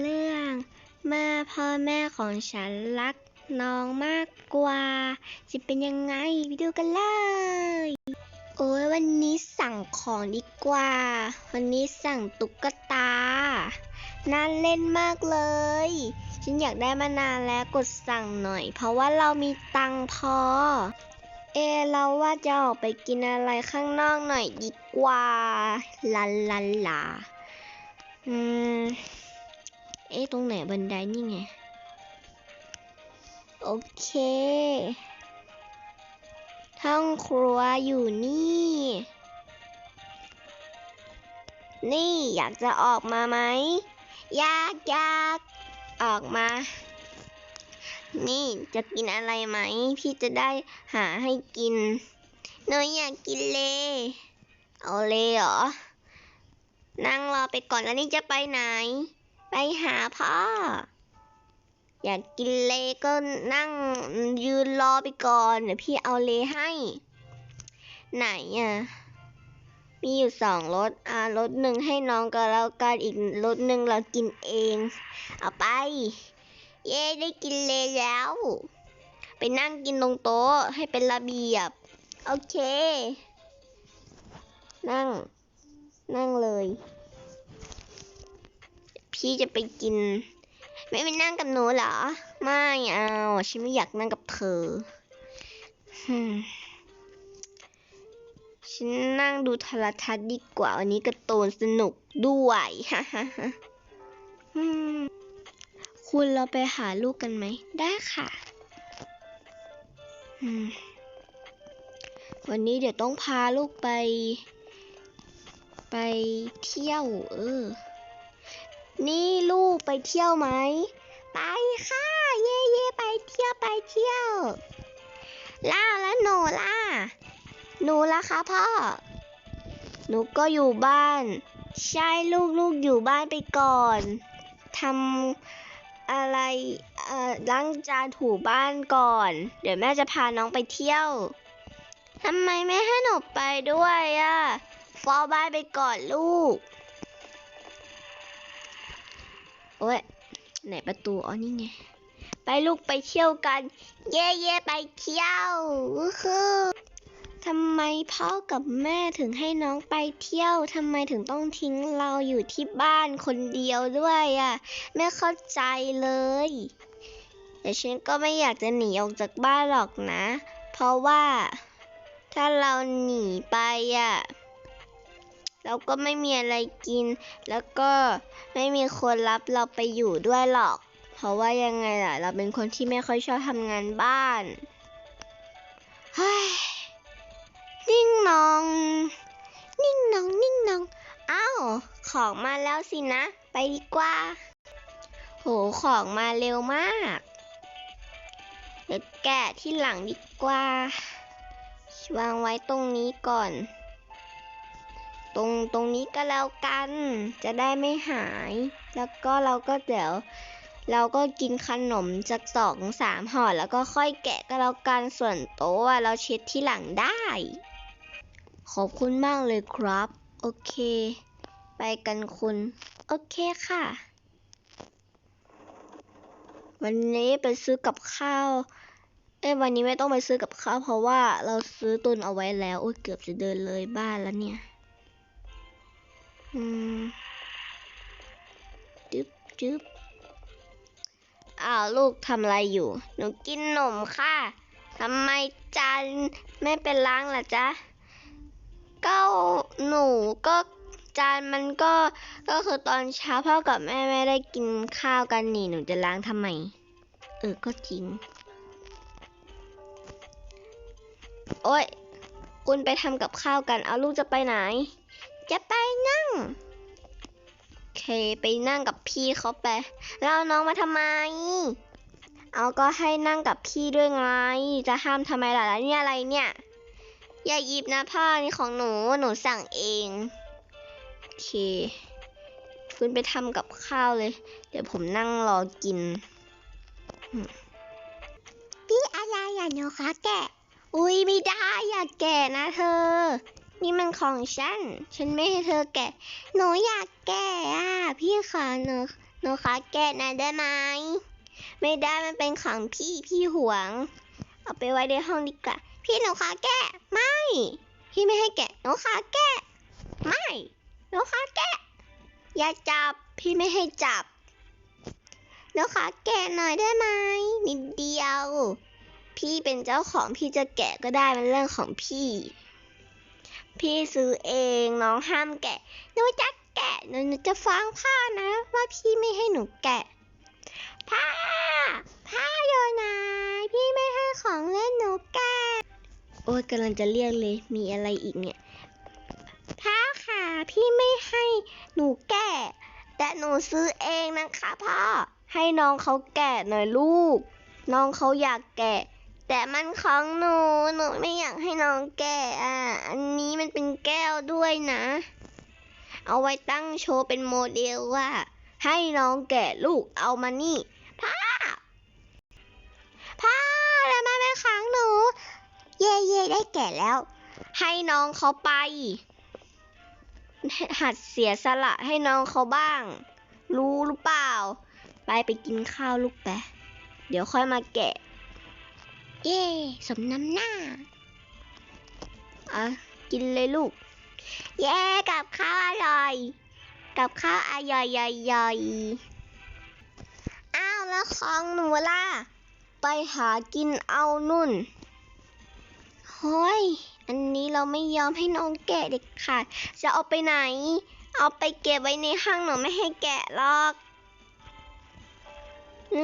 เรื่องเมื่อพ่อแม่ของฉันรักน้องมากกว่า จะเป็นยังไงไปดูกันเลย โอ้ยวันนี้สั่งของดีกว่า วันนี้สั่งตุ๊กตา น่าเล่นมากเลย ฉันอยากได้มานานแล้วกดสั่งหน่อย เพราะว่าเรามีตังพอ เอเราว่าจะออกไปกินอะไรข้างนอกหน่อยดีกว่าลาลาลา อืม เอ๊ะตรงไหนบันไดนี่ไง โอเค ห้องครัวอยู่นี่ นี่อยากจะออกมาไหม อยากอยากออกมา นี่จะกินอะไรไหม พี่จะได้หาให้กินหนูอยากกินเล เอาเลเหรอ นั่งรอไปก่อนแล้วนี่จะไปไหน ไปหาพ่อ อยากกินเลก็นั่งยืนรอไปก่อนเดี๋ยวพี่เอาเลให้ ไหนอะ มีอยู่สองรสอ่ารสหนึ่งให้น้องก็แล้วกันอีกรสหนึ่งเรากินเอง เอาไป เย้ได้กินเลแล้ว ไปนั่งกินตรงโต๊ะให้เป็นระเบียบ โอเค นั่ง นั่งเลย พี่จะไปกิน ไม่ไปนั่งกับหนูเหรอ ไม่เอาฉันไม่อยากนั่งกับเธอฉันนั่งดูโทรทัศน์ดีกว่าวันนี้การะตูนสนุกด้วยฮ่าฮ่าฮ่าคุณเราไปหาลูกกันไหม ได้ค่ะ วันนี้เดี๋ยวต้องพาลูกไป ไปเที่ยว เออ นี่ลูกไปเที่ยวไหม ไปค่ะ เย่เย่ไปเที่ยวไปเที่ยว ล่าแล้วหนูล่ะหนูล่ะคะพ่อ หนูก็อยู่บ้าน ใช่ลูกลูกอยู่บ้านไปก่อนทำอะไรเอ่อล้างจานถูบ้านก่อน เดี๋ยวแม่จะพาน้องไปเที่ยวทำไมไม่ให้หนูไปด้วยอะเฝ้าบ้านไปก่อนลูก อ้ยไหนประตู อ๋อ นี่ไง ไปลูกไปเที่ยวกัน เย่เย่ไปเที่ยววู้ฮู้ทำไมพ่อกับแม่ถึงให้น้องไปเที่ยวทำไมถึงต้องทิ้งเราอยู่ที่บ้านคนเดียวด้วยอะไม่เข้าใจเลยแต่ฉันก็ไม่อยากจะหนีออกจากบ้านหรอกนะ เพราะว่าถ้าเราหนีไปอะ เราก็ไม่มีอะไรกิน แล้วก็ไม่มีคนรับเราไปอยู่ด้วยหรอก เพราะว่ายังไงล่ะ เราเป็นคนที่ไม่ค่อยชอบทำงานบ้านเฮ้ยนิ่งนอง นิ่งนอง นิ่งนอง อ้าว ของมาแล้วสินะ ไปดีกว่า โห ของมาเร็วมาก เดี๋ยวแกะที่หลังดีกว่า วางไว้ตรงนี้ก่อน ตรงตรงนี้ก็แล้วกัน จะได้ไม่หาย แล้วก็เราก็เดี๋ยว เราก็กินขนมจากสองสามห่อแล้วก็ค่อยแกะก็แล้วกันส่วนโต๊ะเราเช็ดที่หลังได้ ขอบคุณมากเลยครับ โอเค ไปกันคุณ โอเคค่ะ วันนี้ไปซื้อกับข้าวเอ้ยวันนี้ไม่ต้องไปซื้อกับข้าวเพราะว่าเราซื้อตุนเอาไว้แล้วโอ้ยเกือบจะเดินเลยบ้านแล้วเนี่ย จึ๊บจึ๊บอ้าวลูกทำอะไรอยู่ หนูกินนมค่ะทำไมจานไม่เป็นล้างล่ะจ๊ะก็หนูก็จานมันก็ก็คือตอนเช้าพ่อกับแม่ไม่ได้กินข้าวกันนี่หนูจะล้างทำไม เออก็จริง โอ้ยคุณไปทำกับข้าวกัน เอาลูกจะไปไหน จะไปนั่งโอเคไปนั่งกับพี่เขาไปแล้วเอาน้องมาทำไม เอาก็ให้นั่งกับพี่ด้วยไง จะห้ามทำไมล่ะแล้วเนี่ยอะไรเนี่ย อย่าหยิบนะพ่อนี่ของหนูหนูสั่งเองโอเคคุณไปทำกับข้าวเลย เดี๋ยวผมนั่งรอกินพี่อะไรอย่าโนคะแกะ อุ้ยไม่ได้อย่าแกะนะเธอ นี่มันของฉัน ฉันไม่ให้เธอแกะ หนูอยากแกะอะ พี่คะหนูหหนูขอแกะหน่อยได้ไหม ไม่ได้มันเป็นของพี่พี่หวง เอาไปไว้ในห้องดีกว่า พี่หนูขอแกะ ไม่ พี่ไม่ให้แกะ หนูขอแกะ ไม่ หนูขอแกะ อย่าจับ พี่ไม่ให้จับ หนูขอแกะหน่อยได้ไหมนิดเดียว พี่เป็นเจ้าของพี่จะแกะก็ได้มันเรื่องของพี่ พี่ซื้อเองน้องห้ามแกะหนูจะแกะหนูหนูจะฟ้องพ่อนะ ว่าพี่ไม่ให้หนูแกะพ่อพ่ออยู่ไหนพี่ไม่ให้ของเล่นหนูแกะโอ้ยกำลังจะเรียกเลยมีอะไรอีกเนี่ยพ่อค่ะพี่ไม่ให้หนูแกะแต่หนูซื้อเองนะคะพ่อให้น้องเขาแกะหน่อยลูก น้องเขาอยากแกะ แต่มันของหนู หนูไม่อยากให้น้องแกะอะ อันนี้มันเป็นแก้วด้วยนะ เอาไว้ตั้งโชว์เป็นโมเดลว่า ให้น้องแกะลูกเอามานี่พ่อพ่อแล้วมาเป็นของหนู เย่เย่ได้แกะแล้ว ให้น้องเขาไป หัดเสียสละให้น้องเขาบ้าง รู้หรือเปล่า ไปไปกินข้าวลูกไป เดี๋ยวค่อยมาแกะ เย่สมน้ำหน้าอะกินเลยลูก เย่กับข้าวอร่อย กับข้าวอร่อยย่อยๆอ้าวแล้วของหนูล่ะ ไปหากินเอานุ่นเฮ้ยอันนี้เราไม่ยอมให้น้องแกะเด็กขาดจะเอาไปไหน เอาไปเก็บไว้ในห้างหนูไม่ให้แกะหรอกเอ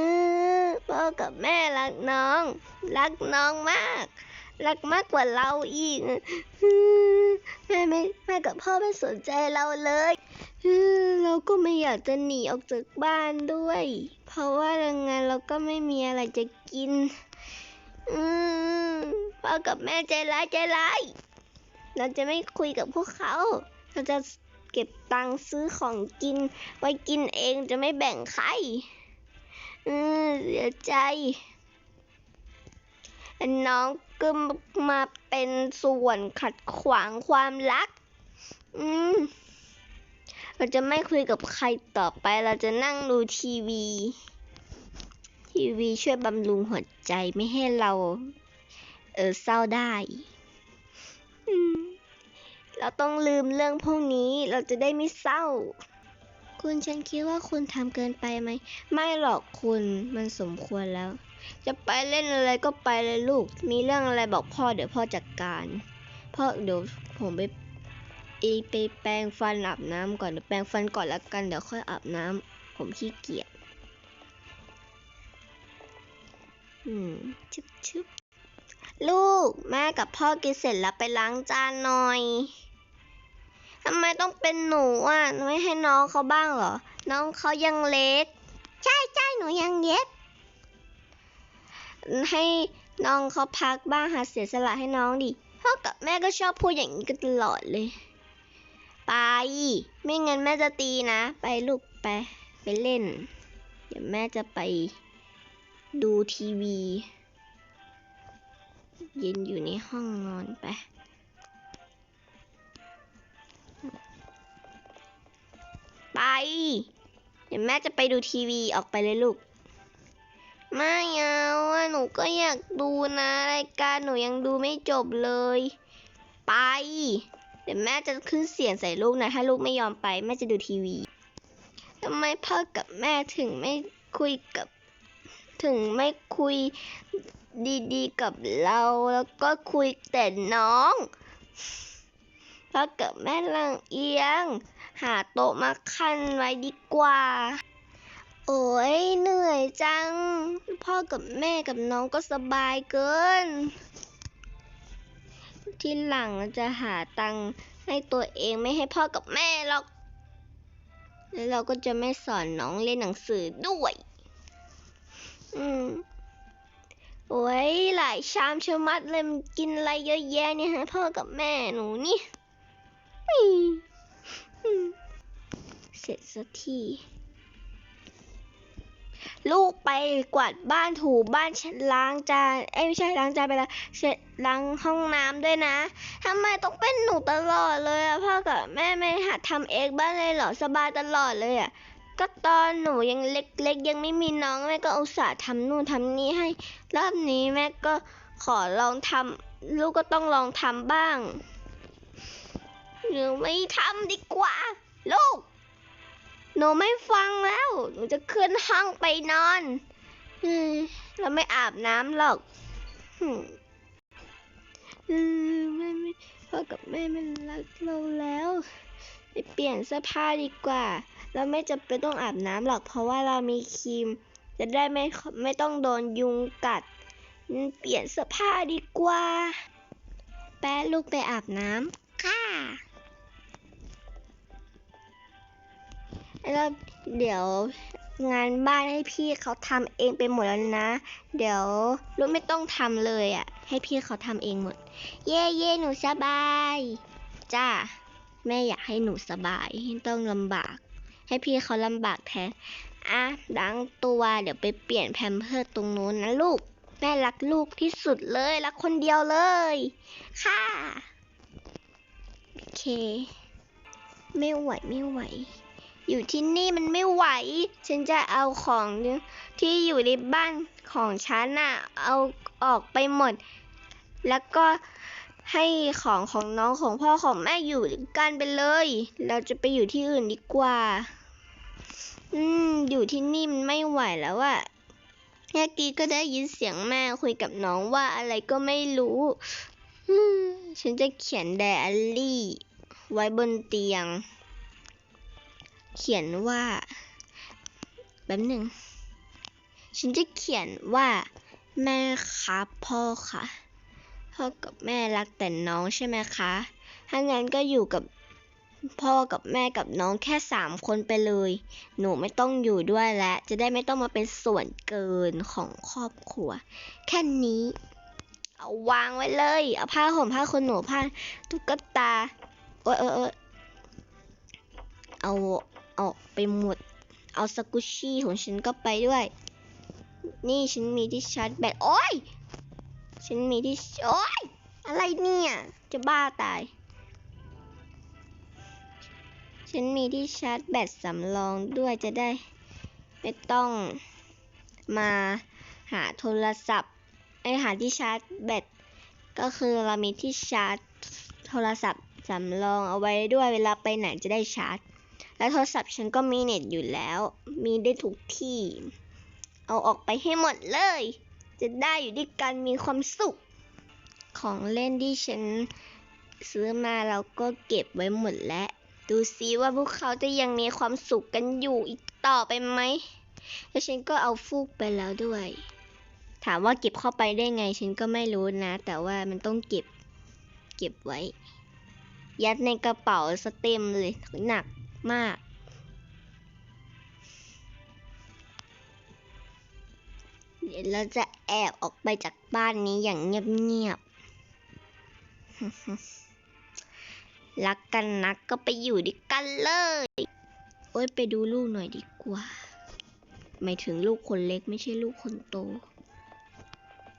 อ พ่อกับแม่รักน้อง รักน้องมาก รักมากกว่าเราอีกแม่ไม่แม่กับพ่อไม่สนใจเราเลยเราก็ไม่อยากจะหนีออกจากบ้านด้วย เพราะว่ายังไงเราก็ไม่มีอะไรจะกินอพ่อกับแม่ใจร้ายใจร้ายเราจะไม่คุยกับพวกเขา เราจะเก็บตังค์ซื้อของกิน ไว้กินเองจะไม่แบ่งใคร อืมเสียใจ น้องก็มาเป็นส่วนขัดขวางความรัก อืมเราจะไม่คุยกับใครต่อไป เราจะนั่งดูทีวี ทีวีช่วยบำรุงหัวใจไม่ให้เรา เออเศร้าได้เราต้องลืมเรื่องพวกนี้ เราจะได้ไม่เศร้า คุณฉันคิดว่าคุณทำเกินไปไหม ไม่หรอกคุณมันสมควรแล้ว จะไปเล่นอะไรก็ไปเลยลูก มีเรื่องอะไรบอกพ่อเดี๋ยวพ่อจัดการพ่อเดี๋ยวผมไปเอไปแปรงฟันอาบน้ำก่อนเดี๋ยวแปรงฟันก่อนแล้วกันเดี๋ยวค่อยอาบน้ำผมขี้เกียจอืมชึบชึบลูกแม่กับพ่อกินเสร็จแล้วไปล้างจานหน่อย ทำไมต้องเป็นหนูอะ ไม่ให้น้องเขาบ้างเหรอ น้องเขายังเล็ก ใช่ใช่หนูยังเล็กให้น้องเขาพักบ้างหาเสียสละให้น้องดิพ่อกับแม่ก็ชอบพูดอย่างนี้กันตลอดเลย ไป ไม่งั้นแม่จะตีนะ ไปลูกไป ไปเล่น เดี๋ยวแม่จะไปดูทีวี เย็นอยู่ในห้องนอนไป ไป เดี๋ยวแม่จะไปดูทีวีออกไปเลยลูกไม่เอาหนูก็อยากดูนะรายการหนูยังดูไม่จบเลย ไป เดี๋ยวแม่จะขึ้นเสียงใส่ลูกนะถ้าลูกไม่ยอมไปแม่จะดูทีวีทำไมพ่อกับแม่ถึงไม่คุยกับ ถึงไม่คุยดีๆกับเราแล้วก็คุยแต่น้องพ่อกับแม่ลังเอียง หาโต๊ะมาขั้นไว้ดีกว่า โอ้ยเหนื่อยจัง พ่อกับแม่กับน้องก็สบายเกิน ที่หลังจะหาตังค์ให้ตัวเองไม่ให้พ่อกับแม่หรอก แล้วเราก็จะไม่สอนน้องเล่นหนังสือด้วย อืมโอ้ยหลายชามชมัดเลยมันกินอะไรเยอะแยะเนี่ยฮะพ่อกับแม่หนูนี่ เสร็จสักที ลูกไปกวาดบ้านถูบ้านล้างจานเอ้ไม่ใช่ล้างจานไปแล้วเช็ดล้างห้องน้ำด้วยนะทำไมต้องเป็นหนูตลอดเลยอะพ่อกับแม่ไม่หัดทำเองบ้างเลยเหรอสบายตลอดเลยอะก็ตอนหนูยังเล็กๆ ยังไม่มีน้องแม่ก็อุตส่าห์ทำนู่นทำนี่ให้ รอบนี้แม่ก็ขอลองทำลูกก็ต้องลองทำบ้าง หนูไม่ทำดีกว่า ลูก หนูไม่ฟังแล้ว หนูจะขึ้นห้องไปนอนอืมแล้วไม่อาบน้ำหรอกอืมอืมแม่ไม่พ่อกับแม่ไม่รักเราแล้วไปเปลี่ยนเสื้อผ้าดีกว่า เราไม่จำเป็นต้องอาบน้ำหรอก เพราะว่าเรามีครีม จะได้ไม่ไม่ต้องโดนยุงกัด เปลี่ยนเสื้อผ้าดีกว่า แป๊ะลูกไปอาบน้ำค่ะ แล้วเดี๋ยวงานบ้านให้พี่เขาทำเองไปหมดแล้วนะ เดี๋ยวลูกไม่ต้องทำเลยอะ่ะ ให้พี่เขาทำเองหมด เย่เย่หนูสบาย จ้าแม่อยากให้หนูสบายไม่ต้องลำบาก ให้พี่เขาลำบากแทนอะล้างตัวเดี๋ยวไปเปลี่ยนแพมเพิร์สตรงนู้นนะลูก แม่รักลูกที่สุดเลยรักคนเดียวเลย ค่ะ โอเค ไม่ไหวไม่ไหว อยู่ที่นี่มันไม่ไหว ฉันจะเอาของที่อยู่ในบ้านของฉันน่ะเอาออกไปหมด แล้วก็ให้ของของน้องของพ่อของแม่อยู่กันไปเลย เราจะไปอยู่ที่อื่นดีกว่า อืม อยู่ที่นี่มันไม่ไหวแล้วอะเมื่อกี้ก็ได้ยินเสียงแม่คุยกับน้องว่าอะไรก็ไม่รู้อืมฉันจะเขียนไดอารี่ ไว้บนเตียง เขียนว่าแป๊บหนึ่งฉันจะเขียนว่า แม่ครับพ่อค่ะ พ่อกับแม่รักแต่น้องใช่ไหมคะถ้างั้นก็อยู่กับพ่อกับแม่กับน้องแค่สามคนไปเลย หนูไม่ต้องอยู่ด้วยแล้ว จะได้ไม่ต้องมาเป็นส่วนเกินของครอบครัว แค่นี้ เอาวางไว้เลย เอาผ้าห่มผ้าขนหนูผ้าตุ๊กตา โอ้ยเออเออเออาไปหมด เอาสกุชชี่ของฉันก็ไปด้วย นี่ฉันมีที่ชาร์จแบต โอ้ย ฉันมีที่ โอ้ย อะไรเนี่ย จะบ้าตาย ฉันมีที่ชาร์จแบตสำรองด้วยจะได้ ไม่ต้องมาหาโทรศัพท์ ไอหาที่ชาร์จแบต ก็คือเรามีที่ชาร์จโทรศัพท์สำรองเอาไว้ด้วยเวลาไปไหนจะได้ชาร์จ แล้วโทรศัพท์ฉันก็มีเน็ตอยู่แล้ว มีได้ทุกที่ เอาออกไปให้หมดเลย จะได้อยู่ด้วยกันมีความสุข ของเล่นที่ฉันซื้อมาเราก็เก็บไว้หมดแล้ว ดูซิว่าพวกเขาจะยังมีความสุขกันอยู่อีกต่อไปไหม แล้วฉันก็เอาฟูกไปแล้วด้วย ถามว่าเก็บเข้าไปได้ไง ฉันก็ไม่รู้นะ แต่ว่ามันต้องเก็บ เก็บไว้ ยัดในกระเป๋าสเต็มเลยหนัก มาก เดี๋ยวเราจะแอบออกไปจากบ้านนี้อย่างเงียบๆ รักกันนักก็ไปอยู่ด้วยกันเลย โอ้ยไปดูลูกหน่อยดีกว่า หมายถึงลูกคนเล็กไม่ใช่ลูกคนโต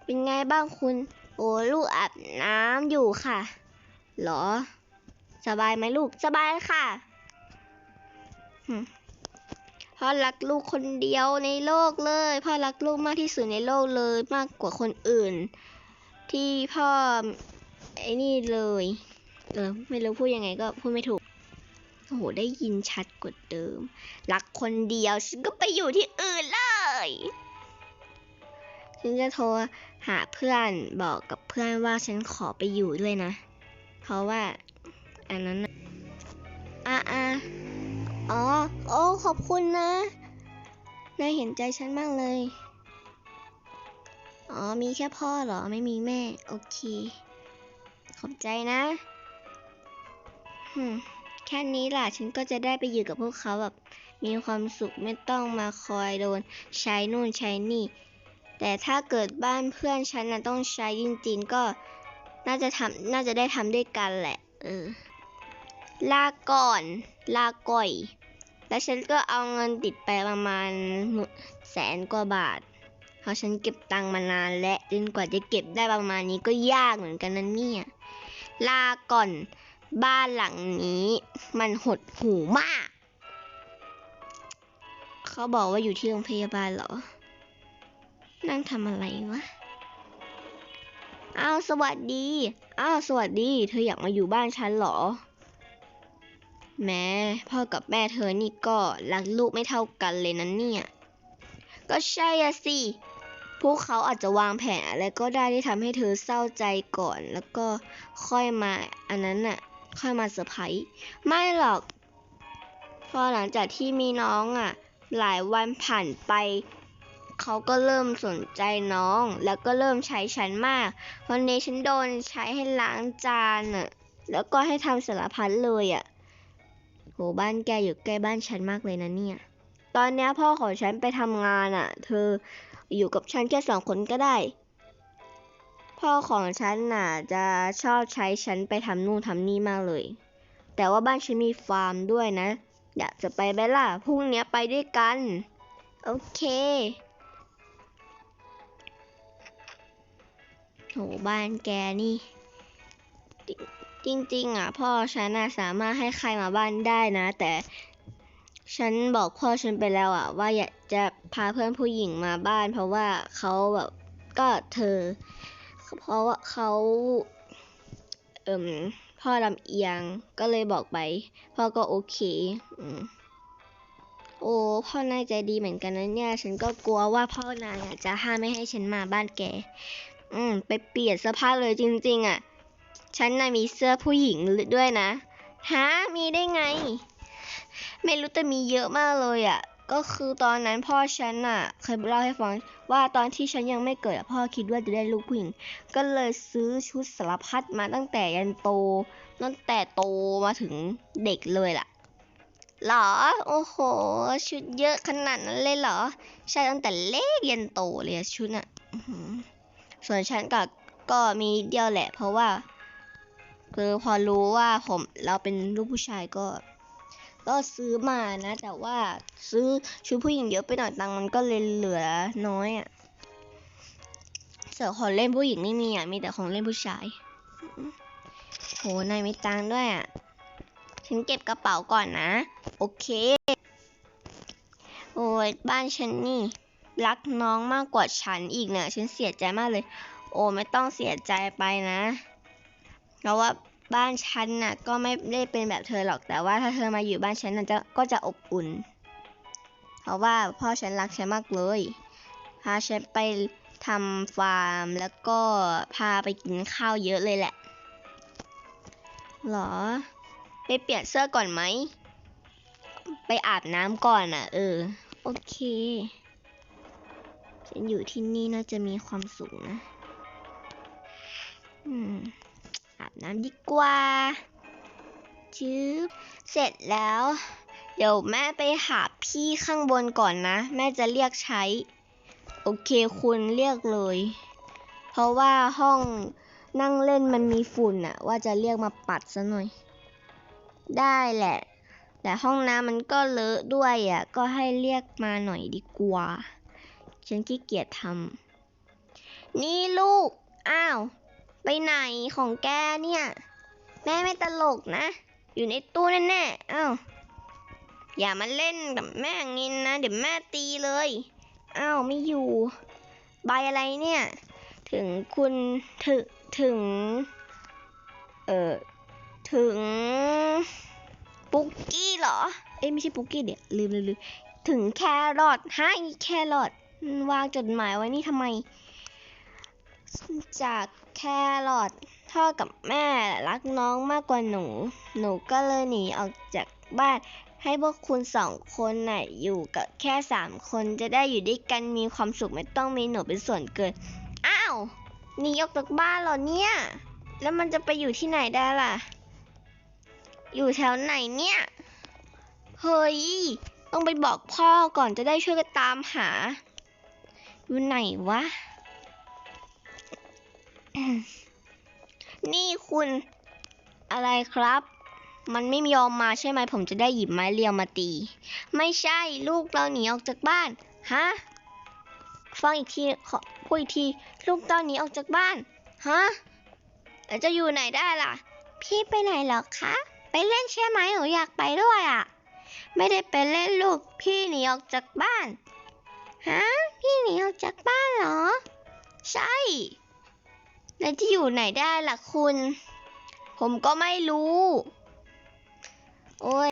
เป็นไงบ้างคุณ โอ้ลูกอาบน้ำอยู่ค่ะ หรอ สบายไหมลูก สบายค่ะ พ่อรักลูกคนเดียวในโลกเลย พ่อรักลูกมากที่สุดในโลกเลย มากกว่าคนอื่น ที่พ่อไอ้นี่เลย เออไม่รู้พูดยังไงก็พูดไม่ถูกโอ้โหได้ยินชัดกว่าเดิม รักคนเดียวฉันก็ไปอยู่ที่อื่นเลยฉันจะโทรหาเพื่อนบอกกับเพื่อนว่าฉันขอไปอยู่ด้วยนะ เพราะว่าอันนั้นอะอะ อ๋อ โอ้ ขอบคุณนะ นายเห็นใจฉันมากเลย อ๋อ มีแค่พ่อเหรอ ไม่มีแม่ โอเค ขอบใจนะแค่นี้ล่ะ ฉันก็จะได้ไปอยู่กับพวกเขาแบบ มีความสุขไม่ต้องมาคอยโดน ใช้นู่นใช้นี่ แต่ถ้าเกิดบ้านเพื่อนฉันนะต้องใช้จริงๆก็น่าจะทำน่าจะได้ทำด้วยกันแหละ เออ ลาก่อน ลาก่อย แล้วฉันก็เอาเงินติดไปประมาณหมื่นแสนกว่าบาท เพราะฉันเก็บตังค์มานานและจนกว่าจะเก็บได้ประมาณนี้ก็ยากเหมือนกันนะเนี่ย ลาก่อน บ้านหลังนี้มันหดหูมาก เขาบอกว่าอยู่ที่โรงพยาบาลเหรอ นั่งทำอะไรวะอ้าวสวัสดี อ้าวสวัสดี เธออยากมาอยู่บ้านฉันเหรอ แม่พ่อกับแม่เธอนี่ก็รักลูกไม่เท่ากันเลยนะเนี่ย ก็ใช่อะสิ พวกเขาอาจจะวางแผนอะไรก็ได้ที่ทำให้เธอเศร้าใจก่อน แล้วก็ค่อยมาอันนั้นน่ะ ค่อยมาเซอร์ไพรส์ ไม่หรอก พอหลังจากที่มีน้องอะ หลายวันผ่านไป เขาก็เริ่มสนใจน้อง แล้วก็เริ่มใช้ฉันมาก วันนี้ฉันโดนใช้ให้ล้างจานอะ แล้วก็ให้ทำสารพัดเลยอะ โหบ้านแกอยู่ใกล้บ้านฉันมากเลยนะเนี่ย ตอนนี้พ่อของฉันไปทำงานอะ เธออยู่กับฉันแค่สองคนก็ได้ พ่อของฉันน่ะจะชอบใช้ฉันไปทำนู่นทำนี่มากเลย แต่ว่าบ้านฉันมีฟาร์มด้วยนะ อยากจะไปไหมล่ะพรุ่งนี้ไปด้วยกัน โอเคโหบ้านแกนี่ จริงๆ อะ พ่อฉันน่ะสามารถให้ใครมาบ้านได้นะ แต่ฉันบอกพ่อฉันไปแล้วอะ ว่าอยากจะพาเพื่อนผู้หญิงมาบ้าน เพราะว่าเขาแบบก็เธอ เพราะว่าเขาเอ่มพ่อลำเอียงก็เลยบอกไป พ่อก็โอเคอืมโอ้พ่อนายใจดีเหมือนกันนะเนี่ย ฉันก็กลัวว่าพ่อนายจะห้ามไม่ให้ฉันมาบ้านแก อืม ไปเปลี่ยนเสื้อผ้าเลยจริง ๆ อะ ฉันน่ะมีเสื้อผู้หญิงด้วยนะ ฮะ มีได้ไง ไม่รู้แต่มีเยอะมากเลยอะ ก็คือตอนนั้นพ่อฉันน่ะ เคยเล่าให้ฟังว่าตอนที่ฉันยังไม่เกิดพ่อคิดว่าจะได้ลูกผู้หญิง ก็เลยซื้อชุดสารพัดมาตั้งแต่ยันโต ตั้งแต่โตมาถึงเด็กเลยล่ะหรอ โอ้โห ชุดเยอะขนาดนั้นเลยเหรอ ใช่ตั้งแต่เล็กยันโตเลยชุดน่ะส่วนฉันก็ก็มีเดียวแหละ เพราะว่า คือพอรู้ว่าผมเราเป็นลูกผู้ชายก็ ก็ซื้อมานะ แต่ว่าซื้อชุดผู้หญิงเยอะไปหน่อยตังมันก็เลยเหลือน้อยอะ่ะส่ของเล่นผู้หญิงไม่มีอะมีแต่ของเล่นผู้ชายโหนายมีตังด้วยอะฉันเก็บกระเป๋าก่อนนะ โอเค โอ้ยบ้านฉันนี่ รักน้องมากกว่าฉันอีกเนี่ยฉันเสียใจมากเลย โอ้ไม่ต้องเสียใจไปนะ เพราะว่าบ้านฉันน่ะ ก็ไม่ได้เป็นแบบเธอหรอกแต่ว่าถ้าเธอมาอยู่บ้านฉันน่ะจะก็จะอบอุ่น เพราะว่าพ่อฉันรักฉันมากเลยพาฉันไปทำฟาร์มแล้วก็พาไปกินข้าวเยอะเลยแหละหรอ ไปเปลี่ยนเสื้อก่อนไหม ไปอาบน้ำก่อนอะ เออ โอเค ฉันอยู่ที่นี่น่าจะมีความสุขนะ อืม บน้ำดีกว่าจื๊บเสร็จแล้ว เดี๋ยวแม่ไปหาพี่ข้างบนก่อนนะ แม่จะเรียกใช้ โอเคคุณเรียกเลย เพราะว่าห้องนั่งเล่นมันมีฝุ่นอะว่าจะเรียกมาปัดซะหน่อย ได้แหละ แต่ห้องน้ำมันก็เลอะด้วยอะก็ให้เรียกมาหน่อยดีกว่า ฉันขี้เกียจทำนี่ลูก อ้าว ไปไหนของแกเนี่ย แม่ไม่ตลกนะ อยู่ในตู้แน่ๆ อ้าว อย่ามาเล่นกับแม่อย่างนี้นะ เดี๋ยวแม่ตีเลย อ้าว ไม่อยู่ ใบอะไรเนี่ย ถึงคุณถึงถึง เอ่อ ถึง ปุกกี้เหรอ เอ้ไม่ใช่ปุกกี้เดี๋ยวลืมลืมลืมถึงแครอทฮะอีแครอทวางจดหมายไว้นี่ทำไม จาก แครอทพ่อกับแม่รักน้องมากกว่าหนู หนูก็เลยหนีออกจากบ้าน ให้พวกคุณสองคนน่ะอยู่กับแค่สามคนจะได้อยู่ด้วยกันมีความสุขไม่ต้องมีหนูเป็นส่วนเกิน อ้าวหนีออกจากบ้านเหรอเนี่ย แล้วมันจะไปอยู่ที่ไหนได้ล่ะ อยู่แถวไหนเนี่ย เฮ้ย ต้องไปบอกพ่อก่อนจะได้ช่วยกันตามหา อยู่ไหนวะ นี่คุณอะไรครับ มันไม่ยอมมาใช่ไหมผมจะได้หยิบไม้เรียวมาตี ไม่ใช่ลูกเราหนีออกจากบ้าน ฮะ ฟังอีกทีขอพูดอีกที ลูกเราหนีออกจากบ้าน ฮะแล้วจะอยู่ไหนได้ล่ะ พี่ไปไหนเหรอคะ ไปเล่นใช่ไหมหนูอยากไปด้วยอะ ไม่ได้ไปเล่นลูก พี่หนีออกจากบ้าน ฮะ พี่หนีออกจากบ้านเหรอ ใช่ แล้วจะอยู่ไหนได้ล่ะคุณ ผมก็ไม่รู้ โอ้ย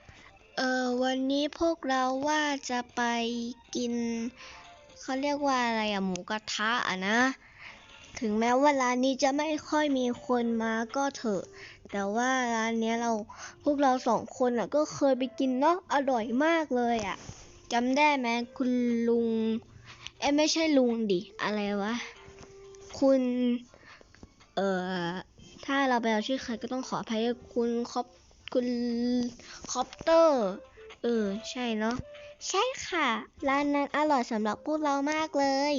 เออวันนี้พวกเราว่าจะไปกิน เขาเรียกว่าอะไรอะหมูกระทะอะนะ ถึงแม้ว่าร้านนี้จะไม่ค่อยมีคนมาก็เถอะ แต่ว่าร้านเนี้ยเราพวกเราสองคนอะก็เคยไปกินเนาะอร่อยมากเลยอะจำได้ไหมคุณลุง เอ้ยไม่ใช่ลุงดิ อะไรวะ คุณ เอ่อ ถ้าเราไปเอาชื่อใครก็ต้องขออภัยคุณคอปคุณคอปเตอร์ เออ ใช่เนาะ ใช่ค่ะ ร้านนั้นอร่อยสำหรับพวกเรามากเลย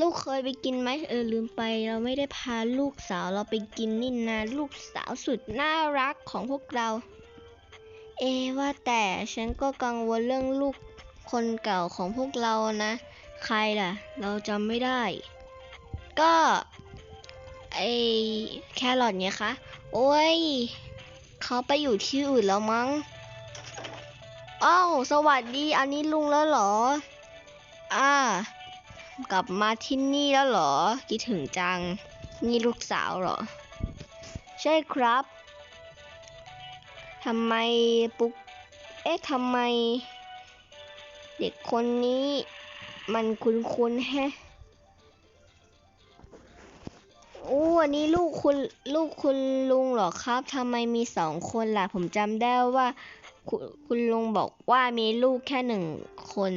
ลูกเคยไปกินไหมเออลืมไป เราไม่ได้พาลูกสาวเราไปกินนี่นะ ลูกสาวสุดน่ารักของพวกเรา เอว่าแต่ฉันก็กังวลเรื่องลูกคนเก่าของพวกเรานะ ใครล่ะ เราจำไม่ได้ ก็ ไอแครอทเนี่ยคะ โอ้ย เขาไปอยู่ที่อื่นแล้วมั้งอ้าวสวัสดี อันนี้ลุงแล้วเหรอ อ่า กลับมาที่นี่แล้วเหรอ คิดถึงจัง นี่ลูกสาวเหรอ ใช่ครับทำไมปุ๊ก เอ๊ะทำไม เด็กคนนี้มันคุ้นๆแฮะ อ้อันนี้ลูกคุณลูกคุณลุงเหรอครับทำไมมีสองคนล่ะ ผมจำได้ว่า คุณคุณลุงบอกว่ามีลูกแค่หนึ่งคน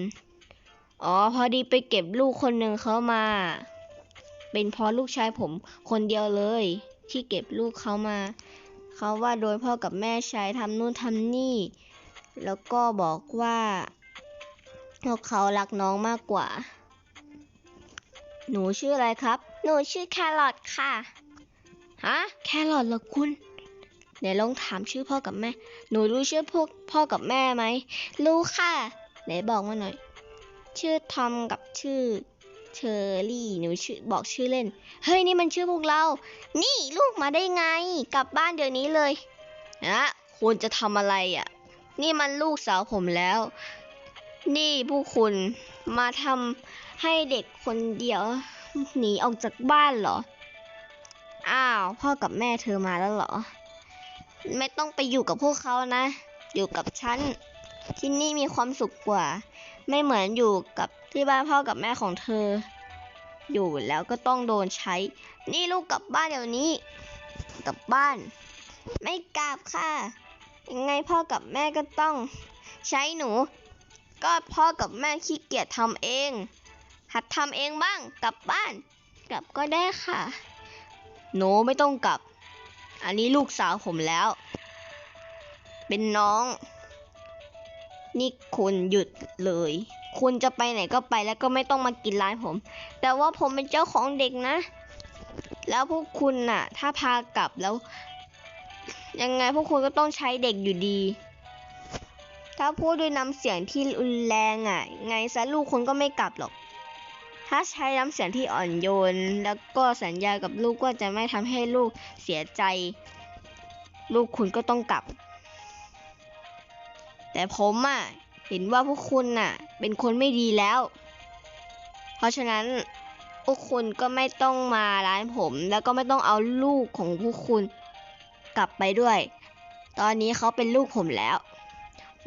อ๋อ พอดีไปเก็บลูกคนหนึ่งเขามา เป็นพราะลูกชายผมคนเดียวเลย ที่เก็บลูกเขามา เขาว่าโดยพ่อกับแม่ชายทำนู่นทำนี่ แล้วก็บอกว่าพวกเขารักน้องมากกว่า หนูชื่ออะไรครับ หนูชื่อแครอทค่ะ ฮะ แครอทเหรอคุณเดี๋ยวลองถามชื่อพ่อกับแม่ หนูรู้ชื่อพวกพ่อกับแม่ไหม รู้ค่ะไหนบอกมาหน่อย ชื่อทอมกับชื่อเชอรี่ หนูชื่อบอกชื่อเล่น เฮ้ยนี่มันชื่อพวกเรา นี่ลูกมาได้ไง กลับบ้านเดี๋ยวนี้เลยนะคุณจะทำอะไรอะ นี่มันลูกสาวผมแล้ว นี่ผู้คุณมาทำให้เด็กคนเดียว หนีออกจากบ้านเหรอ อ้าว พ่อกับแม่เธอมาแล้วเหรอ ไม่ต้องไปอยู่กับพวกเขานะ อยู่กับฉัน ที่นี่มีความสุขกว่า ไม่เหมือนอยู่กับที่บ้านพ่อกับแม่ของเธอ อยู่แล้วก็ต้องโดนใช้ นี่ลูกกลับบ้านเดี๋ยวนี้ กลับบ้าน ไม่กลับค่ะ ยังไงพ่อกับแม่ก็ต้อง ใช้หนู ก็พ่อกับแม่ขี้เกียจทำเอง หัดทำเองบ้าง กลับบ้าน กลับก็ได้ค่ะหนูไม่ต้องกลับ อันนี้ลูกสาวผมแล้ว เป็นน้อง นี่คุณหยุดเลย คุณจะไปไหนก็ไปแล้วก็ไม่ต้องมากินร้านผม แต่ว่าผมเป็นเจ้าของเด็กนะ แล้วพวกคุณน่ะ ถ้าพากลับแล้ว ยังไงพวกคุณก็ต้องใช้เด็กอยู่ดีถ้าพูดด้วยน้ำเสียงที่รุนแรงอะ ไงซะลูกคุณก็ไม่กลับหรอก ถ้าใช้น้ำเสียงที่อ่อนโยน แล้วก็สัญญากับลูกว่าจะไม่ทำให้ลูกเสียใจ ลูกคุณก็ต้องกลับ แต่ผมอะเห็นว่าพวกคุณน่ะ เป็นคนไม่ดีแล้ว เพราะฉะนั้นพวกคุณก็ไม่ต้องมาร้านผม แล้วก็ไม่ต้องเอาลูกของพวกคุณกลับไปด้วย ตอนนี้เขาเป็นลูกผมแล้ว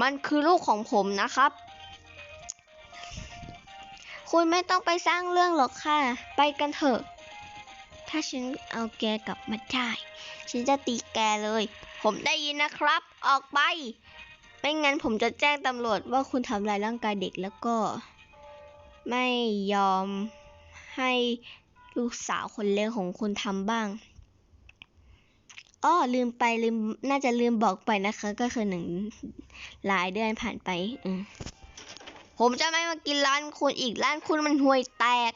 มันคือลูกของผมนะครับ คุณไม่ต้องไปสร้างเรื่องหรอกค่ะ ไปกันเถอะ ถ้าฉันเอาแกกลับมาได้ ฉันจะตีแกเลย ผมได้ยินนะครับ ออกไป ไม่งั้นผมจะแจ้งตำรวจว่าคุณทำลายร่างกายเด็กแล้วก็ ไม่ยอมให้ลูกสาวคนเล็กของคุณทำบ้างอ้อลืมไปลืมน่าจะลืมบอกไปนะคะ ก็คือหนึ่งหลายเดือนผ่านไปอืม ผมจะไม่มากินร้านคุณอีกร้านคุณมันห่วยแตก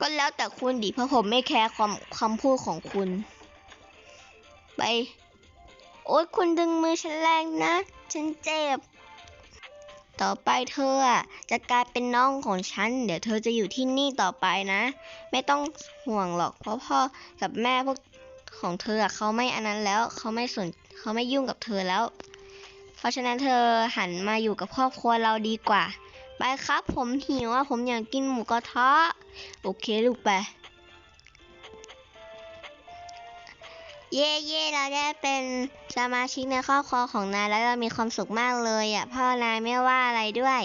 ก็แล้วแต่คุณดิเพราะผมไม่แคร์ความคำพูดของคุณ ไป โอ๊ยคุณดึงมือฉันแรงนะ ฉันเจ็บ ต่อไปเธออะจะกลายเป็นน้องของฉัน เดี๋ยวเธอจะอยู่ที่นี่ต่อไปนะ ไม่ต้องห่วงหรอกเพราะพ่อกับแม่พวกของเธออะเขาไม่อันนั้นแล้วเขาไม่สนเขาไม่ยุ่งกับเธอแล้ว ราะฉะนั้นเธอหันมาอยู่กับครอบครัวเราดีกว่า ไปครับ ผมหิวอะผมอยากกินหมูกระทะโอเคลูกไป เย่เย่เราได้เป็นสมาชิกในครอบครัวของนายแล้วเรามีความสุขมากเลยอะพ่อนายไม่ว่าอะไรด้วย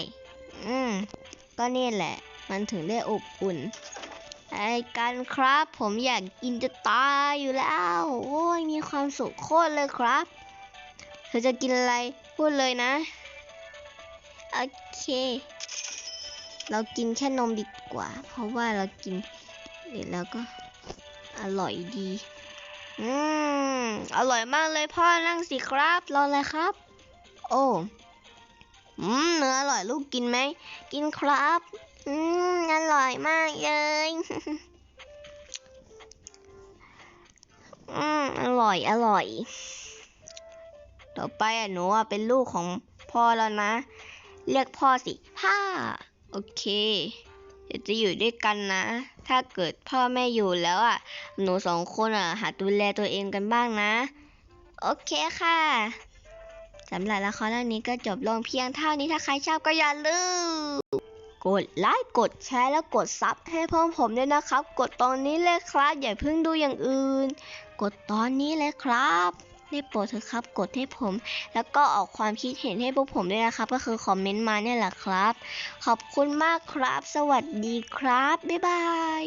อืม ก็นี่แหละ มันถึงได้อบอุ่นไอ้กันครับ ผมอยากกินจะตายอยู่แล้ว โอ้ยมีความสุขโคตรเลยครับ เธอจะกินอะไร พูดเลยนะ โอเค เรากินแค่นมดีกว่า เพราะว่าเรากินเดี๋ยวแล้วก็อร่อยดี อืม อร่อยมากเลยพ่อนั่งสิครับ รอเลยครับ โอ้อืมเนื้ออร่อยลูกกินไหม กินครับ อืม อร่อยมากเลย อืม อร่อย อร่อย ต่อไปอะหนูอะเป็นลูกของพ่อแล้วนะ เรียกพ่อสิพ่อโอเคเดี๋ยวจะอยู่ด้วยกันนะ ถ้าเกิดพ่อแม่อยู่แล้วอะ หนูสองคนอะหัดดูแลตัวเองกันบ้างนะ โอเคค่ะสำหรับละครเรื่องนี้ก็จบลงเพียงเท่านี้ถ้าใครชอบก็อย่าลืมกดไลค์กดแชร์แล้วกดซับให้เพิ่มผมด้วยนะครับ กดตอนนี้เลยครับ อย่าเพิ่งดูอย่างอื่น กดตอนนี้เลยครับ ได้โปรดเถอะครับ กดให้ผม แล้วก็ออกความคิดเห็นให้พวกผมด้วยนะครับ ก็คือคอมเมนต์มาเนี่ยแหละครับ ขอบคุณมากครับ สวัสดีครับ บ๊ายบาย